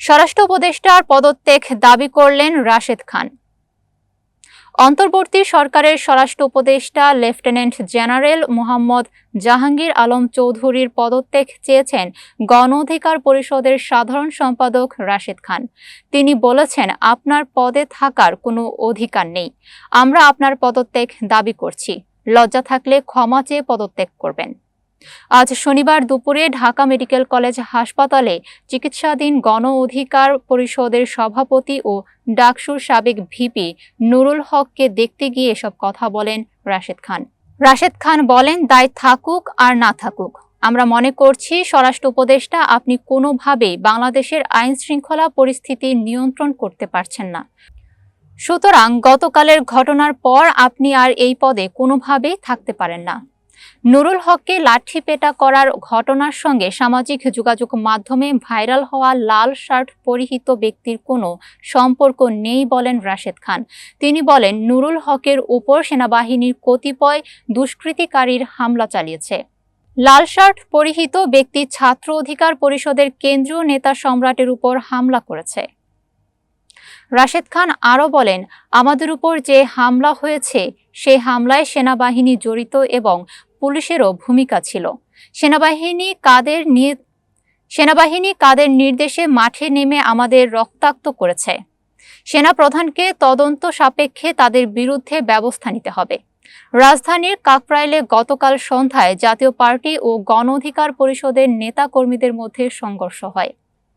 স্বরাষ্ট্র উপদেষ্টার পদত্যাগ দাবি করলেন রাশেদ খান। অন্তর্বর্তী সরকারের স্বরাষ্ট্র উপদেষ্টা লেফটেন্যান্ট জেনারেল মোহাম্মদ জাহাঙ্গীর আলম চৌধুরীর পদত্যাগ চেয়েছেন গণ অধিকার পরিষদের সাধারণ সম্পাদক রাশেদ খান। তিনি বলেছেন, আপনার পদে থাকার কোনো অধিকার নেই। আমরা আপনার পদত্যাগ দাবি করছি। লজ্জা থাকলে ক্ষমা চেয়ে পদত্যাগ করবেন। আজ শনিবার দুপুরে ঢাকা মেডিকেল কলেজ হাসপাতালে চিকিৎসাধীন গণ অধিকার পরিষদের সভাপতি ও ডাকসুর সাবেক ভিপি নুরুল হককে দেখতে গিয়ে এসব কথা বলেন রাশেদ খান। রাশেদ খান বলেন, দায় থাকুক আর না থাকুক। আমরা মনে করছি স্বরাষ্ট্র উপদেষ্টা আপনি কোনোভাবেই বাংলাদেশের আইন শৃঙ্খলা পরিস্থিতি নিয়ন্ত্রণ করতে পারছেন না। সুতরাং গতকালের ঘটনার পর আপনি আর এই পদে কোনোভাবেই থাকতে পারেন না। নুরুল হককে লাঠি পেটা করার ঘটনার সঙ্গে সামাজিক যোগাযোগ মাধ্যমে ভাইরাল হওয়া লাল শার্ট পরিহিত ব্যক্তির কোনো সম্পর্ক নেই বলেন রাশেদ খান। তিনি বলেন, নুরুল হকের উপর সেনাবাহিনীর কতিপয় দুষ্কৃতিকারীর হামলা চালিয়েছে। লাল শার্ট পরিহিত ব্যক্তি ছাত্র অধিকার পরিষদের কেন্দ্রীয় নেতা সম্রাটের উপর হামলা করেছে। রাশেদ খান আরও বলেন, আমাদের উপর যে হামলা হয়েছে সেই হামলায় সেনাবাহিনী জড়িত এবং পুলিশেরও ভূমিকা ছিল। সেনাবাহিনী কাদের সেনাবাহিনী কাদের নির্দেশে মাঠে নেমে আমাদের রক্তাক্ত করেছে। সেনা প্রধানকে তদন্ত সাপেক্ষে তাদের বিরুদ্ধে ব্যবস্থা নিতে হবে। রাজধানীর কাকরাইলে গতকাল সন্ধ্যায় জাতীয় পার্টি ও গণ অধিকার পরিষদের নেতা কর্মীদের মধ্যে সংঘর্ষ হয়।